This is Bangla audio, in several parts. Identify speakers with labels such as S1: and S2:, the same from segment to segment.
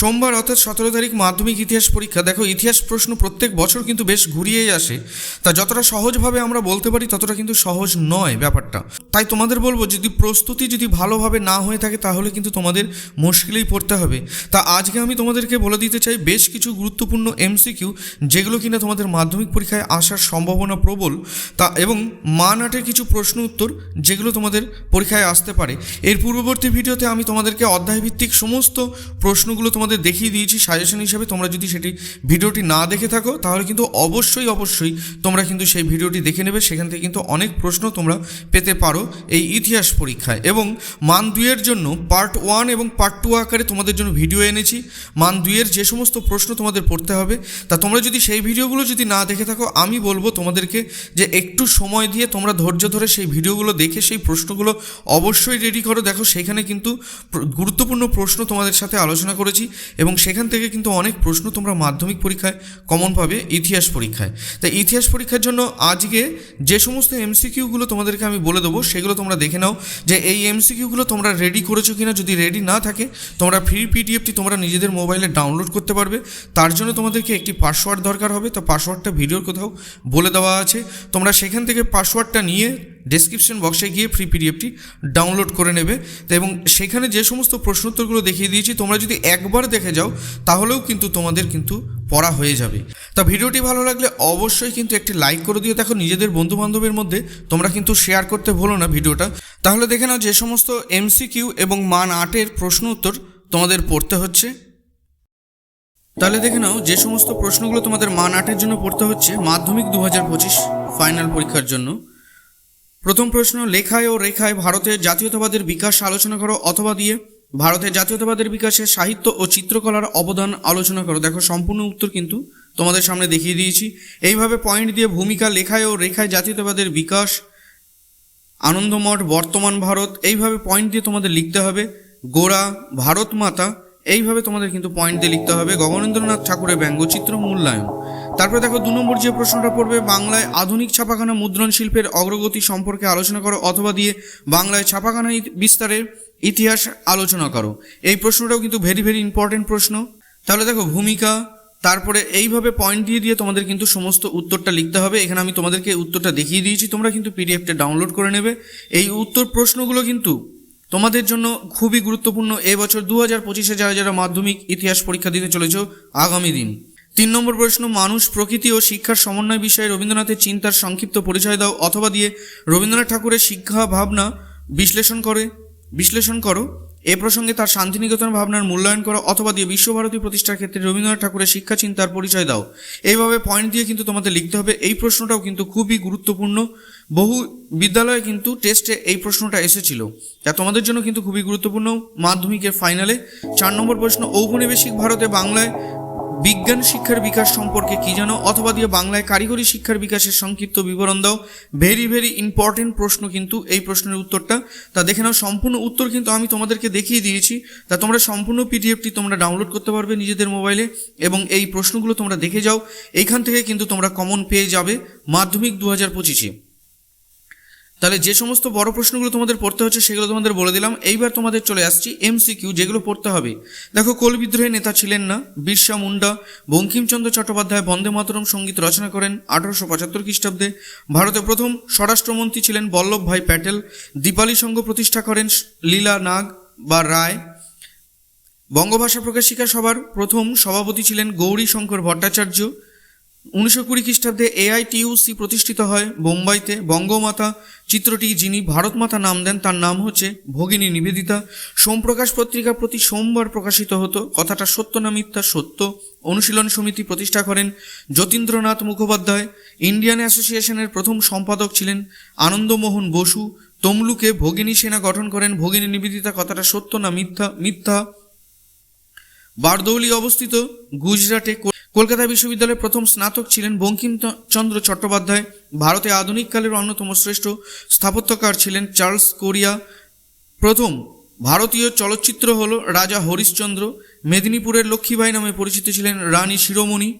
S1: সোমবার অর্থাৎ সতেরো তারিখ মাধ্যমিক ইতিহাস পরীক্ষা। দেখো, ইতিহাস প্রশ্ন প্রত্যেক বছর কিন্তু বেশ ঘুরিয়েই আসে। তা যতটা সহজভাবে আমরা বলতে পারি, ততটা কিন্তু সহজ নয় ব্যাপারটা। তাই তোমাদের বলব, যদি প্রস্তুতি যদি ভালোভাবে না হয়ে থাকে, তাহলে কিন্তু তোমাদের মুশকিলেই পড়তে হবে। তা আজকে আমি তোমাদেরকে বলে দিতে চাই, বেশ কিছু গুরুত্বপূর্ণ এমসিকিউ, যেগুলো কিনা তোমাদের মাধ্যমিক পরীক্ষায় আসার সম্ভাবনা প্রবল। তা এবং মান আটের কিছু প্রশ্ন উত্তর, যেগুলো তোমাদের পরীক্ষায় আসতে পারে। এর পূর্ববর্তী ভিডিওতে আমি তোমাদেরকে অধ্যায়ভিত্তিক সমস্ত প্রশ্নগুলো তোমাদের দেখিয়ে দিয়েছি সাজেশন হিসাবে। তোমরা যদি সেটি ভিডিওটি না দেখে থাকো, তাহলে কিন্তু অবশ্যই অবশ্যই তোমরা কিন্তু সেই ভিডিওটি দেখে নেবে। সেখান থেকে কিন্তু অনেক প্রশ্ন তোমরা পেতে পারো এই ইতিহাস পরীক্ষায়। এবং মান দুইয়ের জন্য পার্ট ওয়ান এবং পার্ট টু আকারে তোমাদের জন্য ভিডিও এনেছি। মান দুইয়ের যে সমস্ত প্রশ্ন তোমাদের পড়তে হবে, তা তোমরা যদি সেই ভিডিওগুলো যদি না দেখে থাকো, আমি বলব তোমাদেরকে যে একটু সময় দিয়ে তোমরা ধৈর্য ধরে সেই ভিডিওগুলো দেখে সেই প্রশ্নগুলো অবশ্যই রেডি করো। দেখো, সেখানে কিন্তু গুরুত্বপূর্ণ প্রশ্ন তোমাদের সাথে আলোচনা করেছি। এবং সেখান থেকে কিন্তু অনেক প্রশ্ন তোমরা মাধ্যমিক পরীক্ষায় কমন পাবে, ইতিহাস পরীক্ষায়। তাই ইতিহাস পরীক্ষার জন্য আজকে যে সমস্ত এমসিকিউগুলো তোমাদেরকে আমি বলে দেবো, সেগুলো তোমরা দেখে নাও যে এই এমসিকিউগুলো তোমরা রেডি করেছ কিনা, যদি রেডি না থাকে, তোমরা ফ্রি পিডিএফটি তোমরা নিজেদের মোবাইলে ডাউনলোড করতে পারবে। তার জন্য তোমাদেরকে একটি পাসওয়ার্ড দরকার হবে, তো পাসওয়ার্ডটা ভিডিওর কোথাও বলে দেওয়া আছে। তোমরা সেখান থেকে পাসওয়ার্ডটা নিয়ে ডেসক্রিপশন বক্সে গিয়ে ফ্রি পিডিএফটি ডাউনলোড করে নেবে। এবং সেখানে যে সমস্ত প্রশ্নোত্তরগুলো দেখিয়ে দিয়েছি, তোমরা যদি একবার দেখে যাও, তাহলেও কিন্তু তোমাদের কিন্তু পড়া হয়ে যাবে। তা ভিডিওটি ভালো লাগলে অবশ্যই কিন্তু একটি লাইক করে দিও। দেখো, নিজেদের বন্ধু বান্ধবের মধ্যে তোমরা কিন্তু শেয়ার করতে ভুলো না ভিডিওটা। তাহলে দেখে নাও যে সমস্ত এমসিকিউ এবং মান আটের প্রশ্ন উত্তর তোমাদের পড়তে হচ্ছে। তাহলে দেখে নাও যে সমস্ত প্রশ্নগুলো তোমাদের মান আটের জন্য পড়তে হচ্ছে, মাধ্যমিক দু হাজার পঁচিশ ফাইনাল পরীক্ষার জন্য। প্রথম প্রশ্ন, লেখায় ও রেখায় ভারতের জাতীয়তাবাদের বিকাশ আলোচনা করো অথবা দিয়ে। ভারতের জাতীয়তাবাদের বিকাশে সাহিত্য ও চিত্রকলার অবদান আলোচনা করো। দেখো, সম্পূর্ণ উত্তর কিন্তু তোমাদের সামনে দেখিয়ে দিয়েছি। এইভাবে পয়েন্ট দিয়ে ভূমিকা, লেখায় ও রেখায় জাতীয়তাবাদের বিকাশ, আনন্দমঠ বর্তমান ভারত, এইভাবে পয়েন্ট দিয়ে তোমাদের লিখতে হবে। গোড়া ভারত মাতা এইভাবে তোমাদের কিন্তু পয়েন্ট দিয়ে লিখতে হবে গগনেন্দ্রনাথ ঠাকুরের ব্যঙ্গচিত্র মূল্যায়ন। তারপরে দেখো দু নম্বর যে প্রশ্নটা পড়বে, বাংলায় আধুনিক ছাপাখানা মুদ্রণ শিল্পের অগ্রগতি সম্পর্কে আলোচনা করো অথবা দিয়ে বাংলায় ছাপাখানা বিস্তারের ইতিহাস আলোচনা করো। এই প্রশ্নটাও কিন্তু ভেরি ভেরি ইম্পর্টেন্ট প্রশ্ন। তাহলে দেখো ভূমিকা, তারপরে এইভাবে পয়েন্ট দিয়ে দিয়ে তোমাদের কিন্তু সমস্ত উত্তরটা লিখতে হবে। এখানে আমি তোমাদেরকে উত্তরটা দেখিয়ে দিয়েছি, তোমরা কিন্তু পিডিএফটা ডাউনলোড করে নেবে। এই উত্তর প্রশ্নগুলো কিন্তু তোমাদের জন্য খুবই গুরুত্বপূর্ণ এবছর দু হাজার পঁচিশে যারা যারা মাধ্যমিক ইতিহাস পরীক্ষা দিতে চলেছ, আগামী দিন। তিন নম্বর প্রশ্ন, মানুষ প্রকৃতি ও শিক্ষার সমন্বয় বিষয়ে রবীন্দ্রনাথের চিন্তার সংক্ষিপ্ত পরিচয় দাও, অথবা দিয়ে রবীন্দ্রনাথ ঠাকুরের শিক্ষা ভাবনা বিশ্লেষণ করে। বিশ্লেষণ করো। এ প্রসঙ্গে তার শান্তিনিকেতন ভাবনার মূল্যায়ন করো অথবা দিয়ে বিশ্বভারতী প্রতিষ্ঠার ক্ষেত্রে রবীন্দ্রনাথ ঠাকুরের শিক্ষা চিন্তার পরিচয় দাও। এইভাবে পয়েন্ট দিয়ে কিন্তু তোমাদের লিখতে হবে। এই প্রশ্নটাও কিন্তু খুবই গুরুত্বপূর্ণ। বহু বিদ্যালয়ে কিন্তু টেস্টে এই প্রশ্নটা এসেছিল। যা তোমাদের জন্য কিন্তু খুবই গুরুত্বপূর্ণ। মাধ্যমিকের ফাইনালে চার নম্বর প্রশ্ন, ঔপনিবেশিক ভারতে বাংলায় বিজ্ঞান শিক্ষার বিকাশ সম্পর্কে কি জানো? অথবা দিয়ে বাংলায় কারিগরি শিক্ষার বিকাশের সংক্ষিপ্ত বিবরণ দাও। ভেরি ভেরি ইম্পর্টেন্ট প্রশ্ন কিন্তু এই প্রশ্নের উত্তরটা। তা দেখে নাও, সম্পূর্ণ উত্তর কিন্তু আমি তোমাদেরকে দেখিয়ে দিয়েছি। তা তোমরা সম্পূর্ণ পিডিএফটি তোমরা ডাউনলোড করতে পারবে নিজেদের মোবাইলে এবং এই প্রশ্নগুলো তোমরা দেখে যাও। এইখান থেকে কিন্তু তোমরা কমন পেয়ে যাবে মাধ্যমিক দু হাজার পঁচিশে। তাহলে যে সমস্ত বড় প্রশ্নগুলো তোমাদের পড়তে হচ্ছে সেগুলো তোমাদের বলে দিলাম। এইবার তোমাদের চলে আসছি এমসিকিউ যেগুলো পড়তে হবে। দেখো, কোল বিদ্রোহের নেতা ছিলেন না। বিরসা মুন্ডা, বঙ্কিমচন্দ্র চট্টোপাধ্যায় বন্দে মাতরম সংগীত রচনা করেন আঠারোশো পঁচাত্তর খ্রিস্টাব্দে। ভারতের প্রথম স্বরাষ্ট্রমন্ত্রী ছিলেন বল্লভভাই প্যাটেল। দীপালি সংঘ প্রতিষ্ঠা করেন লীলা নাগ বা রায়। বঙ্গভাষা প্রকাশিকা সভার প্রথম সভাপতি ছিলেন গৌরী শঙ্কর ভট্টাচার্য। উনিশশো কুড়ি খ্রিস্টাব্দে এআইটিউসি প্রতিষ্ঠিত হয় বোম্বাইতে। বঙ্গমাতা চিত্রটি যিনি ভারতমাতা নাম দেন, তার নাম হচ্ছে ভগিনী নিবেদিতা। সোমপ্রকাশ পত্রিকা প্রতি সোমবার প্রকাশিত হতো। কথাটা সত্য না মিথ্যা, সত্য অনুশীলন সমিতি প্রতিষ্ঠা করেন যতীন্দ্রনাথ মুখোপাধ্যায়। ইন্ডিয়ান অ্যাসোসিয়েশনের প্রথম সম্পাদক ছিলেন আনন্দমোহন বসু। তমলুকে ভগিনী সেনা গঠন করেন। ভগিনী নিবেদিতা, কথাটা সত্য না মিথ্যা মিথ্যা বারদৌলি অবস্থিত গুজরাটে কলকাতা বিশ্ববিদ্যালয়ের প্রথম স্নাতক ছিলেন বঙ্কিমচন্দ্র চট্টোপাধ্যায়। ভারতে আধুনিককালের অন্যতম শ্রেষ্ঠ স্থাপত্যকার ছিলেন চার্লস কোরিয়া। প্রথম ভারতীয় চলচ্চিত্র হল রাজা হরিশ্চন্দ্র। মেদিনীপুরের লক্ষ্মীবাই নামে পরিচিত ছিলেন রানী শিরোমণি।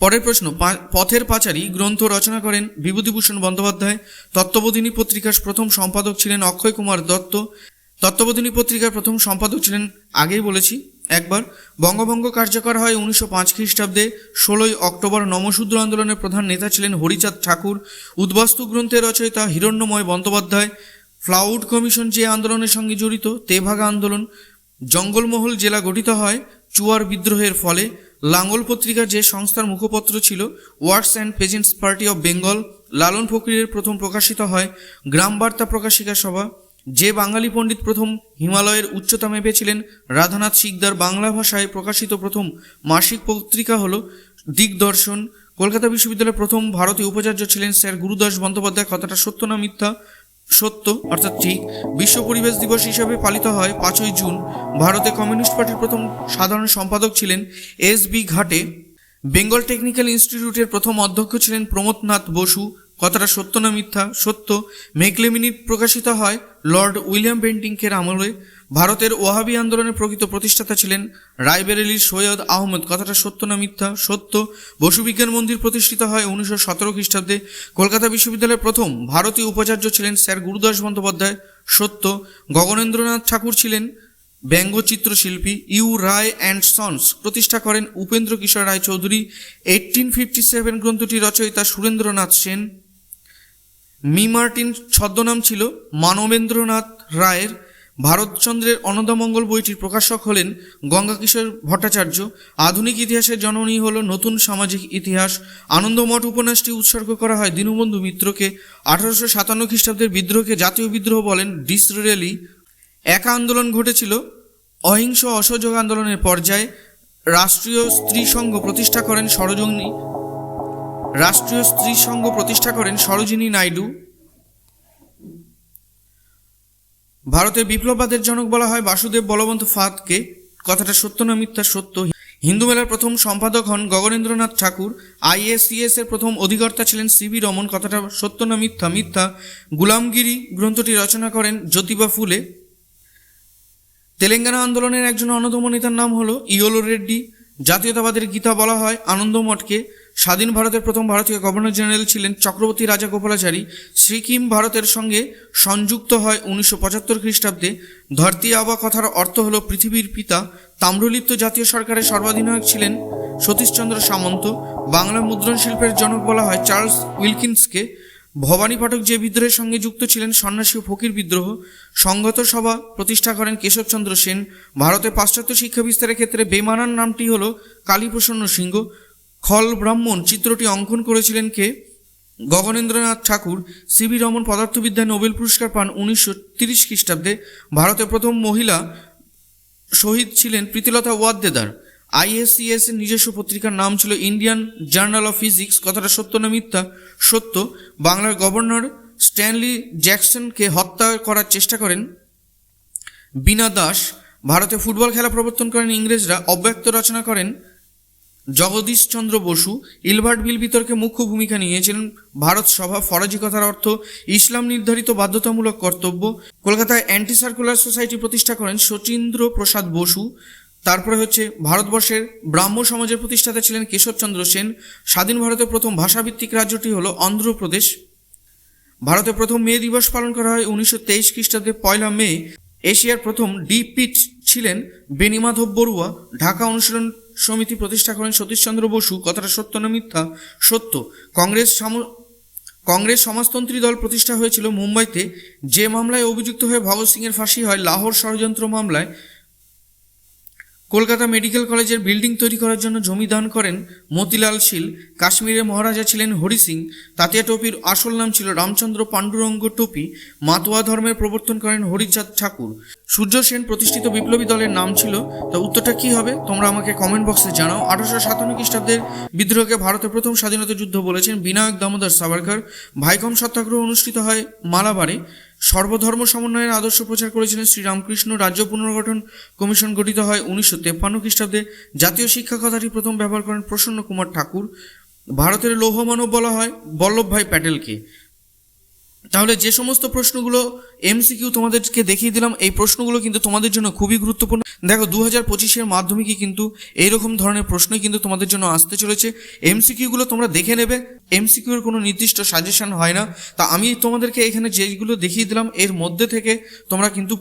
S1: পরের প্রশ্ন পথের পাঁচালী গ্রন্থ রচনা করেন বিভূতিভূষণ বন্দ্যোপাধ্যায়। তত্ত্ববোধিনী পত্রিকার প্রথম সম্পাদক ছিলেন অক্ষয় কুমার দত্ত। তত্ত্ববোধিনী পত্রিকার প্রথম সম্পাদক ছিলেন, আগেই বলেছি, একবার বঙ্গভঙ্গ কার্যকর হয় উনিশশো পাঁচ খ্রিস্টাব্দে, ষোলোই অক্টোবর নমশূদ্র আন্দোলনের প্রধান নেতা ছিলেন হরিচাঁদ ঠাকুর, উদ্বাস্তু গ্রন্থের রচয়িতা হিরণ্যময় বন্দ্যোপাধ্যায় ফ্লাউড কমিশন যে আন্দোলনের সঙ্গে জড়িত, তেভাগা আন্দোলন, জঙ্গলমহল জেলা গঠিত হয় চুয়ার বিদ্রোহের ফলে, লাঙ্গল পত্রিকা যে সংস্থার মুখপত্র ছিল Workers and Peasants Party of Bengal, Lalon ফকিরের প্রথম প্রকাশিত হয় গ্রাম বার্তা প্রকাশিকা সভা যে বাঙালি পণ্ডিত প্রথম হিমালয়ের উচ্চতা মেপেছিলেন, রাধানাথ শিকদার বাংলা ভাষায় প্রকাশিত প্রথম মাসিক পত্রিকা হল দিগদর্শন। কলকাতা বিশ্ববিদ্যালয়ের প্রথম ভারতীয় উপাচার্য ছিলেন স্যার গুরুদাস বন্দ্যোপাধ্যায়। কথাটা সত্য না মিথ্যা? সত্য, অর্থাৎ ঠিক। বিশ্ব পরিবেশ দিবস হিসেবে পালিত হয় পাঁচই জুন। ভারতে কমিউনিস্ট পার্টির প্রথম সাধারণ সম্পাদক ছিলেন এস বি ঘাটে। বেঙ্গল টেকনিক্যাল ইনস্টিটিউটের প্রথম অধ্যক্ষ ছিলেন প্রমোদনাথ বসু। কথাটা সত্য না মিথ্যা? সত্য। মেকলে মিনিট প্রকাশিত হয় লর্ড উইলিয়াম বেন্টিংকের আমলে। ভারতের ওয়াহাবি আন্দোলনের প্রকৃত প্রতিষ্ঠাতা ছিলেন রায়বেরেলির সৈয়দ আহমদ। কথাটা সত্য না মিথ্যা? সত্য। বসুবিজ্ঞান মন্দির প্রতিষ্ঠিত হয় উনিশশো সতেরো খ্রিস্টাব্দে। কলকাতা বিশ্ববিদ্যালয়ের প্রথম ভারতীয় উপাচার্য ছিলেন স্যার গুরুদাস বন্দ্যোপাধ্যায়। সত্য। গগনেন্দ্রনাথ ঠাকুর ছিলেন ব্যঙ্গচিত্র শিল্পী ইউ রায় অ্যান্ড সন্স। প্রতিষ্ঠা করেন Upendra Kishore Ray Chowdhury eighteen fifty seven গ্রন্থটি রচয়িতা সুরেন্দ্রনাথ সেন। মি মার্টিন ছদ্মনাম ছিল মানবেন্দ্রনাথ রায়ের ভারতচন্দ্রের অনদামঙ্গল বইটির প্রকাশক হলেন গঙ্গাকিশোর ভট্টাচার্য। আধুনিক ইতিহাসের জননী হল নতুন সামাজিক ইতিহাস। আনন্দমঠ উপন্যাসটি উৎসর্গ করা হয় দীনবন্ধু মিত্রকে। আঠারোশো সাতান্ন খ্রিস্টাব্দের বিদ্রোহকে জাতীয় বিদ্রোহ বলেন ডিসরেলি। একা আন্দোলন ঘটেছিল অহিংস অসহযোগ আন্দোলনের পর্যায়ে। রাষ্ট্রীয় স্ত্রী সংঘ প্রতিষ্ঠা করেন সরোজিনী। রাষ্ট্রীয় স্ত্রী সংঘ প্রতিষ্ঠা করেন সরোজিনী নাইডু। ভারতের বিপ্লববাদের জনক বলা হয় বাসুদেব বলবন্ত ফাদকে কথাটা সত্য না মিথ্যা সত্য? হিন্দু মেলার প্রথম সম্পাদক হন গগনেন্দ্রনাথ ঠাকুর। আইএসসিএস এর প্রথম অধিকর্তা ছিলেন সিবি রমন। কথাটা সত্য না মিথ্যা মিথ্যা? গুলামগিরি গ্রন্থটি রচনা করেন জ্যোতিবা ফুলে। তেলেঙ্গানা আন্দোলনের একজন অন্যতম নেতার নাম হলো ইয়োলো রেড্ডি। জাতীয়তাবাদের গীতা বলা হয় আনন্দমঠকে। স্বাধীন ভারতের প্রথম ভারতীয় গভর্নর জেনারেল ছিলেন চক্রবর্তী রাজা গোপালাচারী। সিকিম ভারতের সঙ্গে সংযুক্ত হয় উনিশশো পঁচাত্তর খ্রিস্টাব্দে। ধরতি আবা কথার অর্থ হলো পৃথিবীর পিতা। তাম্রলিপ্ত জাতীয় সরকারের সর্বাধিনায়ক ছিলেন সতীশচন্দ্র সামন্ত। বাংলা মুদ্রণ শিল্পের জনক বলা হয় চার্লস উইলকিন্সকে। ভবানী পাঠক যে বিদ্রোহের সঙ্গে যুক্ত ছিলেন সন্ন্যাসী ও ফকির বিদ্রোহ। সংগত সভা প্রতিষ্ঠা করেন কেশবচন্দ্র সেন। ভারতে পাশ্চাত্য শিক্ষা বিস্তারের ক্ষেত্রে বেমানান নামটি হল কালীপ্রসন্ন সিংহ। খল ব্রাহ্মণ চিত্রটি অঙ্কন করেছিলেন কে? গগনেন্দ্রনাথ ঠাকুর সিবি রমন পদার্থবিদ্যায় নোবেল পুরস্কার পান উনিশশো তিরিশ খ্রিস্টাব্দে। ভারতের প্রথম মহিলা শহীদ ছিলেন প্রীতিলতা ওয়াদ্দেদার। আইএসসিএস এর নিজস্ব পত্রিকার নাম ছিল ইন্ডিয়ান জার্নাল অফ ফিজিক্স, কথাটা সত্য না মিথ্যা? সত্য। বাংলার গভর্নর স্ট্যানলি জ্যাকসনকে হত্যা করার চেষ্টা করেন? বীণা দাস। ভারতে ফুটবল খেলা প্রবর্তন করেন ইংরেজরা। অব্যক্ত রচনা করেন জগদীশচন্দ্র বসু ইলভার্ট বিল বিতর্কে মুখ্য ভূমিকা নিয়েছিলেন ভারত সভা, ফরাজি কথার অর্থ ইসলাম নির্ধারিত বাধ্যতামূলক কর্তব্য। কলকাতায় অ্যান্টি সার্কুলার সোসাইটি প্রতিষ্ঠা করেন শচীন্দ্র প্রসাদ বসু। তারপরে হচ্ছে ভারতবর্ষের ব্রাহ্ম সমাজের প্রতিষ্ঠাতা ছিলেন কেশবচন্দ্র সেন। স্বাধীন ভারতের প্রথম ভাষাভিত্তিক রাজ্যটি হল অন্ধ্রপ্রদেশ। ভারতে প্রথম মে দিবস পালন করা হয় উনিশশো তেইশ খ্রিস্টাব্দে পয়লা মে। এশিয়ার প্রথম ডি পিট ছিলেন বেনিমাধব বড়ুয়া। ঢাকা অনুশীলন সমিতি প্রতিষ্ঠা করেন সতীশচন্দ্র বসু। কথাটা সত্য না মিথ্যা? সত্য। কংগ্রেস সম কংগ্রেস সমাজতন্ত্রী দল প্রতিষ্ঠা হয়েছিল মুম্বাইতে। যে মামলায় অভিযুক্ত হয়ে ভগৎ সিংয়ের ফাঁসি হয়, লাহোর ষড়যন্ত্র মামলায় কলকাতা মেডিকেল কলেজের বিল্ডিং তৈরি করার জন্য জমি দান করেন মতিলাল শীল। কাশ্মীরের মহারাজা ছিলেন হরি সিং। তাতিয়া টোপির আসল নাম ছিল রামচন্দ্র পাণ্ডুরঙ্গ টোপি। মাতোয়া ধর্মের প্রবর্তন করেন হরিচাঁদ ঠাকুর। সূর্য সেন প্রতিষ্ঠিত বিপ্লবী দলের নাম ছিল। তা উত্তরটা কি হবে? তোমরা আমাকে কমেন্ট বক্সে জানাও। আঠারোশো সাতান্ন খ্রিস্টাব্দের বিদ্রোহকে ভারতের প্রথম স্বাধীনতা যুদ্ধ বলেছেন বিনায়ক দামোদর সাভারকর ভাইকম সত্যাগ্রহ অনুষ্ঠিত হয় মালাবারে সর্বধর্ম সমন্বয়ের আদর্শ প্রচার করেছিলেন শ্রীরামকৃষ্ণ। রাজ্য পুনর্গঠন কমিশন গঠিত হয় উনিশশো তেপ্পান্ন খ্রিস্টাব্দে। জাতীয় শিক্ষা কথাটি প্রথম ব্যবহার করেন প্রসন্ন কুমার ঠাকুর। ভারতের লৌহমানব বলা হয় বল্লভভাই প্যাটেলকে। তাহলে যে সমস্ত প্রশ্নগুলো এমসিকিউ তোমাদেরকে দেখিয়ে দিলাম, এই প্রশ্নগুলো কিন্তু তোমাদের জন্য খুবই গুরুত্বপূর্ণ। দেখো দু হাজার পঁচিশের মাধ্যমিকে কিন্তু এইরকম ধরনের প্রশ্নই কিন্তু তোমাদের জন্য আসতে চলেছে। এমসিকিউগুলো তোমরা দেখে নেবে। এমসিকিউর কোনো নির্দিষ্ট সাজেশন হয় না। তা আমি তোমাদেরকে এখানে যেগুলো দেখিয়ে দিলাম, এর মধ্যে থেকে তোমরা কিন্তু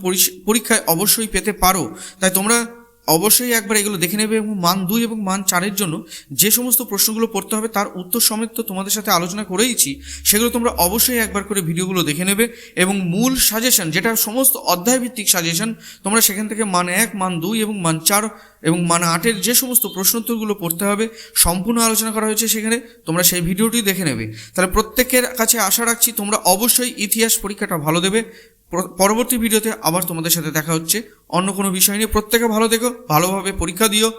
S1: পরীক্ষায় অবশ্যই পেতে পারো। তাই তোমরা অবশ্যই একবার এগুলো দেখে নেবে এবং মান দুই এবং মান চারের জন্য যে সমস্ত প্রশ্নগুলো পড়তে হবে তার উত্তর সমেত তো তোমাদের সাথে আলোচনা করেইছি, সেগুলো তোমরা অবশ্যই একবার করে ভিডিওগুলো দেখে নেবে এবং মূল সাজেশন যেটা সমস্ত অধ্যায়ভিত্তিক সাজেশন তোমরা সেখান থেকে মান এক, মান দুই এবং মান চার এবং মান আটের যে সমস্ত প্রশ্নোত্তরগুলো পড়তে হবে, সম্পূর্ণ আলোচনা করা হয়েছে সেখানে, তোমরা সেই ভিডিওটি দেখে নেবে। তাহলে প্রত্যেকের কাছে আশা রাখছি তোমরা অবশ্যই ইতিহাস পরীক্ষাটা ভালো দেবে পরবর্তী ভিডিওতে আবার তোমাদের সাথে দেখা হচ্ছে। অন্য কোনো বিষয় নিয়ে। প্রত্যেকে ভালো দেখো ভালোভাবে পরীক্ষা দিও।